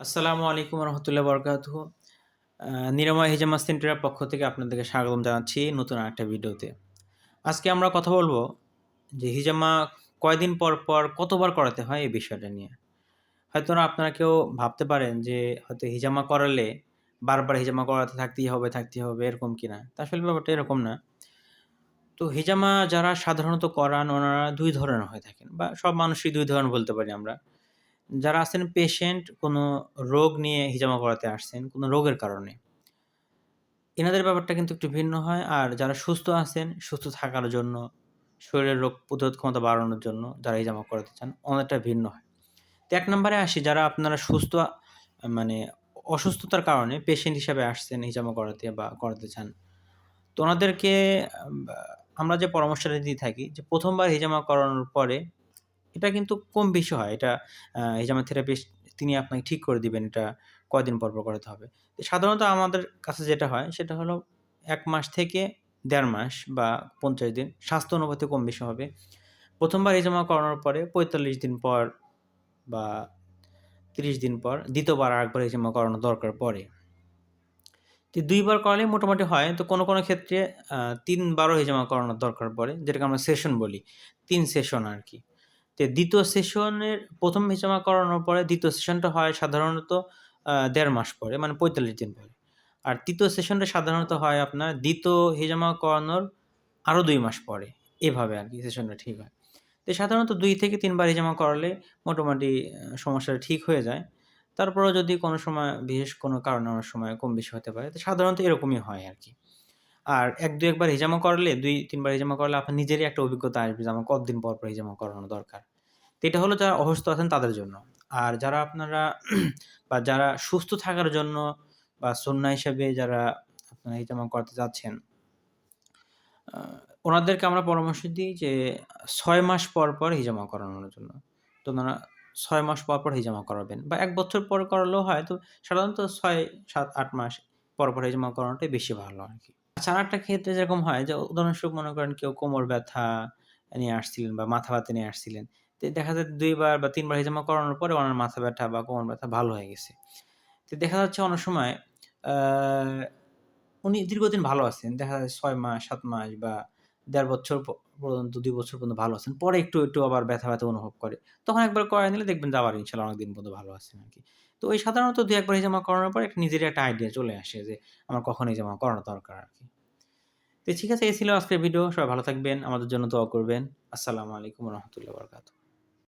আসসালামু আলাইকুম রহমতুল্লাহ বরকাত নিরাময় হিজামা সেন্টারের পক্ষ থেকে আপনাদেরকে স্বাগতম জানাচ্ছি নতুন আরেকটা ভিডিওতে। আজকে আমরা কথা বলব যে হিজামা কয়দিন পর পর কতবার করাতে হয় এই বিষয়টা নিয়ে। হয়তো না আপনারা কেউ ভাবতে পারেন যে হয়তো হিজামা করালে বারবার হিজামা করাতে থাকতেই হবে থাকতেই হবে, এরকম কিনা। তা আসলে ব্যাপারটা এরকম না। তো হিজামা যারা সাধারণত করান, ওনারা দুই ধরনের হয়ে থাকেন বা সব মানুষই দুই ধরনের বলতে পারি আমরা। যারা আছেন পেশেন্ট কোনো রোগ নিয়ে হিজামা করাতে আসছেন, কোনো রোগের কারণে। এনাদের ব্যাপারটা কিন্তু একটু ভিন্ন হয়। আর যারা সুস্থ আছেন, সুস্থ থাকার জন্য, শরীরের রোগ প্রতিরোধ ক্ষমতা বাড়ানোর জন্য যারা হিজামা করাতে চান, অনেকটা ভিন্ন হয়। তো এক নম্বরে আসি, যারা আপনারা সুস্থ মানে অসুস্থতার কারণে পেশেন্ট হিসাবে আসছেন হিজামা করাতে বা করাতে চান, তো ওনাদেরকে, আমরা যে পরামর্শটা দিয়ে থাকি যে প্রথমবার হিজামা করানোর পরে এটা কিন্তু কম বেশি হয়। এটা হিজামা থেরাপিস্ট তিনি আপনাকে ঠিক করে দিবেন এটা কয়দিন পর পর করাতে হবে। সাধারণত আমাদের কাছে যেটা হয়, সেটা হলো এক মাস থেকে দেড় মাস বা পঞ্চাশ দিন স্বাস্থ্য অনুপাতে কম বেশি হবে। প্রথমবার হিজামা করানোর পরে পঁয়তাল্লিশ দিন পর বা তিরিশ দিন পর দ্বিতীয়বার আরেকবার হিজামা করানো দরকার পড়ে। তো দুইবার করালে মোটামুটি হয়। তো কোনো কোনো ক্ষেত্রে তিনবারও হিজামা করানোর দরকার পড়ে, যেটাকে আমরা সেশন বলি। তিন সেশন আর কি তো দ্বিতীয় সেশনের প্রথম হিজামা করানোর পরে দ্বিতীয় সেশনটা হয় সাধারণত দেড় মাস পরে মানে পঁয়তাল্লিশ দিন পরে। আর তৃতীয় সেশনটা সাধারণত হয় আপনার দ্বিতীয় হিজামা করানোর আরও দুই মাস পরে। এভাবে আর কি সেশনটা ঠিক হয়। তো সাধারণত দুই থেকে তিনবার হিজামা করালে মোটামুটি সমস্যাটা ঠিক হয়ে যায়। তারপরেও যদি কোনো সময়, বিশেষ কোনো কারণে অনেক সময় কম বেশি হতে পারে, তো সাধারণত এরকমই হয় আর কি। আর এক দু একবার হিজামা করলে, দুই, তিনবার হিজামা করলে আপনার নিজেরই একটা অভিজ্ঞতা আসবে যে আমার কতদিন পর পর হিজামা করানো দরকার। তো এটা হলো যারা অসুস্থ আছেন তাদের জন্য। আর যারা আপনারা বা যারা সুস্থ থাকার জন্য বা সন্না হিসাবে যারা আপনারা হিজামা করতে যাচ্ছেন ওনাদেরকে আমরা পরামর্শ দিই যে ছয় মাস পর পর হিজামা করানোর জন্য। তো ওনারা ছয় মাস পর পর হিজামা করাবেন বা এক বছর পর করালেও হয়। তো সাধারণত ছয়, সাত, আট মাস পর পর হিজামা করানোটাই বেশি ভালো আর কি। আর একটা ক্ষেত্রে যেরকম হয় যে, উদাহরণস্বরূপ মনে করেন কেউ কোমর ব্যথা নিয়ে আসছিলেন বা মাথা ব্যথা নিয়ে আসছিলেন, তো দেখা যায় দুইবার বা তিনবার হিজামা করানোর পরে ওনার মাথা ব্যথা বা কোমর ব্যথা ভালো হয়ে গেছে। তো দেখা যাচ্ছে অনেক সময় উনি দীর্ঘদিন ভালো আছেন, দেখা যায় ছয় মাস, সাত মাস বা দেড় বছর পর্যন্ত, দুই বছর পর্যন্ত ভালো আছেন, পরে একটু একটু আবার ব্যথা ব্যথা অনুভব করে। তখন একবার করাই নিলে দেখবেন যে আবার ইনশাল্লাহ অনেকদিন পর্যন্ত ভালো আছেন আর কি। তো ওই সাধারণত দু একবার জমা করানোর পর একটা নিজেরই একটা আইডিয়া চলে আসে যে আমার কখন এই জমা করানো দরকার আর কি। তো ঠিক আছে, এই ছিল আজকের ভিডিও সবাই ভালো থাকবেন, আমাদের জন্য দোয়া করবেন। আসসালামু আলাইকুম রহমতুল্লাহ বরকাতু